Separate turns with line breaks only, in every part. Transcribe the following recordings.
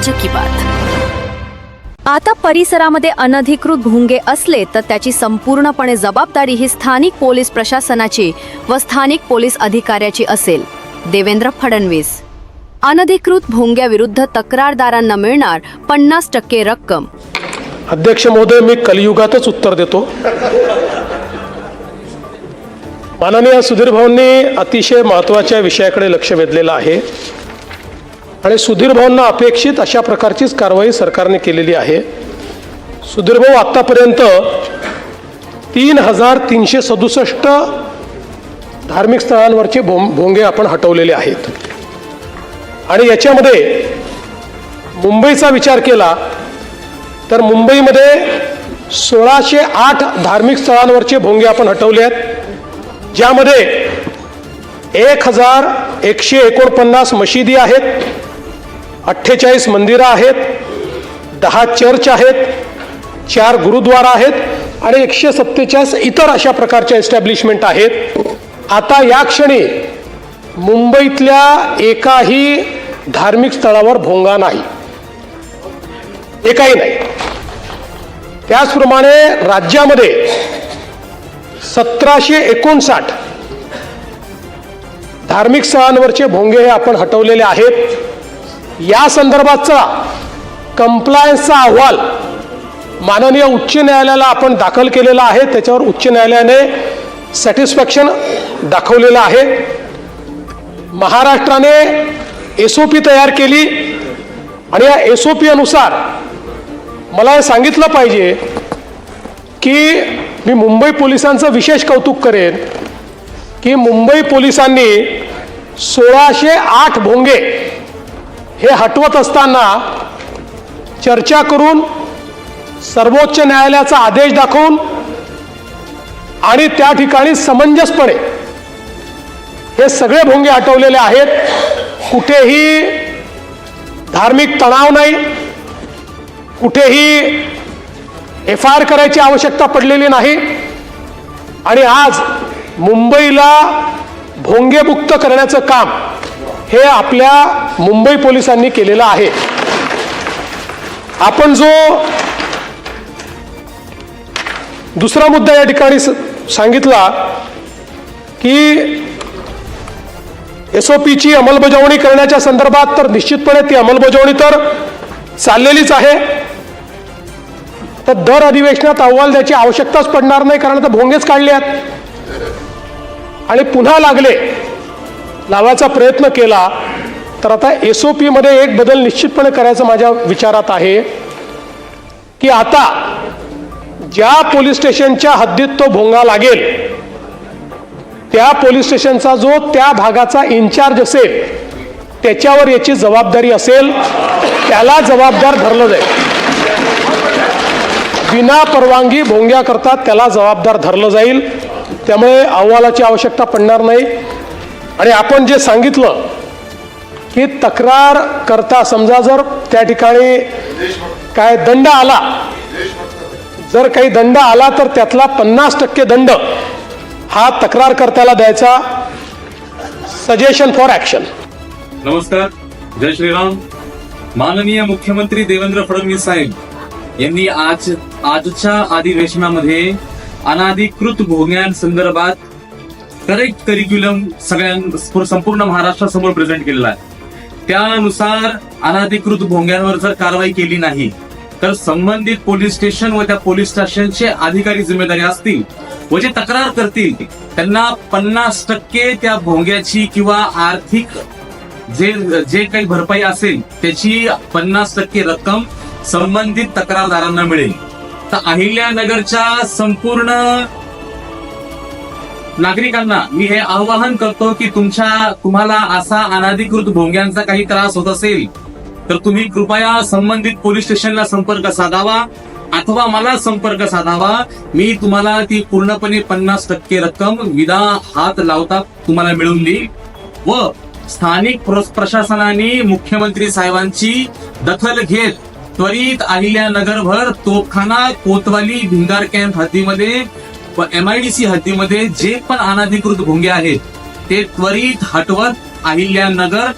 राज्य की बात.
आता परिसरामध्ये अनधिकृत भुंगे असले तर त्याची संपूर्णपणे जबाबदारी ही स्थानिक पोलीस प्रशासनाची व स्थानिक पोलीस अधिकाऱ्याची असेल. देवेंद्र फडणवीस. अनधिकृत भोंग्याविरुद्ध तक्रारदारांना मिळणार पन्नास टक्के रक्कम.
अध्यक्ष महोदय मी कलियुगातच उत्तर देतो. माननीय सुधीर भाऊंनी अतिशय महत्त्वाच्या विषयाकडे लक्ष वेधलेलं आहे. आणि सुधीर भाऊंना अपेक्षित अशा प्रकारचीच कारवाई सरकारने केलेली आहे. सुधीर भाऊ आत्तापर्यंत तीन हजार तीनशे सदुसष्ट धार्मिक स्थळांवरचे भों भोंगे आपण हटवलेले आहेत. आणि याच्यामध्ये मुंबईचा विचार केला तर मुंबईमध्ये सोळाशे आठ धार्मिक स्थळांवरचे भोंगे आपण हटवले आहेत ज्यामध्ये एक हजार एकशे एकोणपन्नास मशिदी आहेत अठ्ठेचाळीस मंदिरं आहेत दहा चर्च आहेत चार गुरुद्वारा आहेत आणि एकशे सत्तेचाळीस इतर अशा प्रकारच्या एस्टॅब्लिशमेंट आहेत. आता या क्षणी मुंबईतल्या एकाही धार्मिक स्थळावर भोंगा नाही. एकाही नाही. त्याचप्रमाणे राज्यामध्ये सतराशे एकोणसाठ धार्मिक स्थळांवरचे भोंगे हे आपण हटवलेले आहेत. या संदर्भातचा कंप्लायन्सचा अहवाल माननीय उच्च न्यायालयाला आपण दाखल केलेला आहे. त्याच्यावर उच्च न्यायालयाने सॅटिस्फॅक्शन दाखवलेलं आहे. महाराष्ट्राने एस ओ पी तयार केली आणि या एस ओ पी अनुसार मला हे सांगितलं पाहिजे की मी मुंबई पोलिसांचं विशेष कौतुक करेन की मुंबई पोलिसांनी सोळाशे आठ भोंगे हे हटवत असताना चर्चा करून सर्वोच्च न्यायालयाचा आदेश दाखवून आणि त्या ठिकाणी समंजसपणे हे सगळे भोंगे हटवलेले आहेत. कुठेही धार्मिक तणाव नाही. कुठेही एफ आय आर करायची आवश्यकता पडलेली नाही. आणि आज मुंबईला भोंगेमुक्त करण्याचं काम हे आपल्या मुंबई पोलिसांनी केलेलं आहे. आपण जो दुसरा मुद्दा या ठिकाणी सांगितला की एस ओ पीची अंमलबजावणी करण्याच्या संदर्भात तर निश्चितपणे ती अंमलबजावणी तर चाललेलीच आहे. तर दर अधिवेशनात अहवाल द्यायची आवश्यकताच पडणार नाही कारण आता भोंगेच काढले आहेत. आणि पुन्हा लागले. लावायचा प्रयत्न केला तर आता एस ओ पीमध्ये एक बदल निश्चितपणे करायचं माझ्या विचारात आहे की आता ज्या पोलीस स्टेशनच्या हद्दीत तो भोंगा लागेल त्या पोलीस स्टेशनचा जो त्या भागाचा इन्चार्ज असेल त्याच्यावर याची जबाबदारी असेल त्याला जबाबदार धरलं जाईल. विना परवानगी भोंग्या करतात त्याला जबाबदार धरलं जाईल. त्यामुळे अहवालाची आवश्यकता पडणार नाही. आणि आपण जे सांगितलं की तक्रार करता समजा जर त्या ठिकाणी काय दंड आला जर काही दंड आला तर त्यातला पन्नास टक्के दंड हा तक्रारकर्त्याला द्यायचा. सजेशन फॉर ॲक्शन
नमस्कार जय श्रीराम. माननीय मुख्यमंत्री देवेंद्र फडणवीस साहेब यांनी आज आजच्या अधिवेशनामध्ये अनाधिकृत भोग्यांसंदर्भात करेक्ट करिक्युलम सगळ्यां संपूर्ण महाराष्ट्रासमोर प्रेझेंट केलेला आहे. त्यानुसार अनाधिकृत भोंग्यांवर जर कारवाई केली नाही तर संबंधित पोलीस स्टेशन व त्या पोलीस स्टेशनचे अधिकारी जिम्मेदारी असतील व जे तक्रार करतील त्यांना पन्नास टक्के त्या भोंग्याची किंवा आर्थिक जे जे काही भरपाई असेल त्याची पन्नास टक्के रक्कम संबंधित तक्रारदारांना मिळेल. तर अहिल्यानगरच्या संपूर्ण नागरिकांना मी हे आवाहन करतो की तुमच्या तुम्हाला असा अनाधिकृत भोंग्यांचा काही त्रास होत असेल तर तुम्ही कृपया संबंधित पोलीस स्टेशनला संपर्क साधावा अथवा मला संपर्क साधावा. मी तुम्हाला ती पूर्णपणे पन्नास टक्के रक्कम विदा हात लावता तुम्हाला मिळून देईल. व स्थानिक प्रशासनाने मुख्यमंत्री साहेबांची दखल घेत त्वरित अहिल्यानगरभर तोफखाना कोतवाली भिंगार कॅम्प हद्दीमध्ये व एमआयडीसी हद्दीमध्ये जे पण अनाधिकृत भोंगे आहेत ते त्वरित हटवत अहिल्यानगर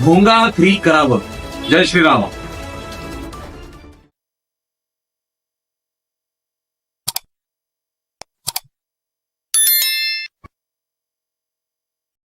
भोंगा फ्री करावं. जय श्रीराम.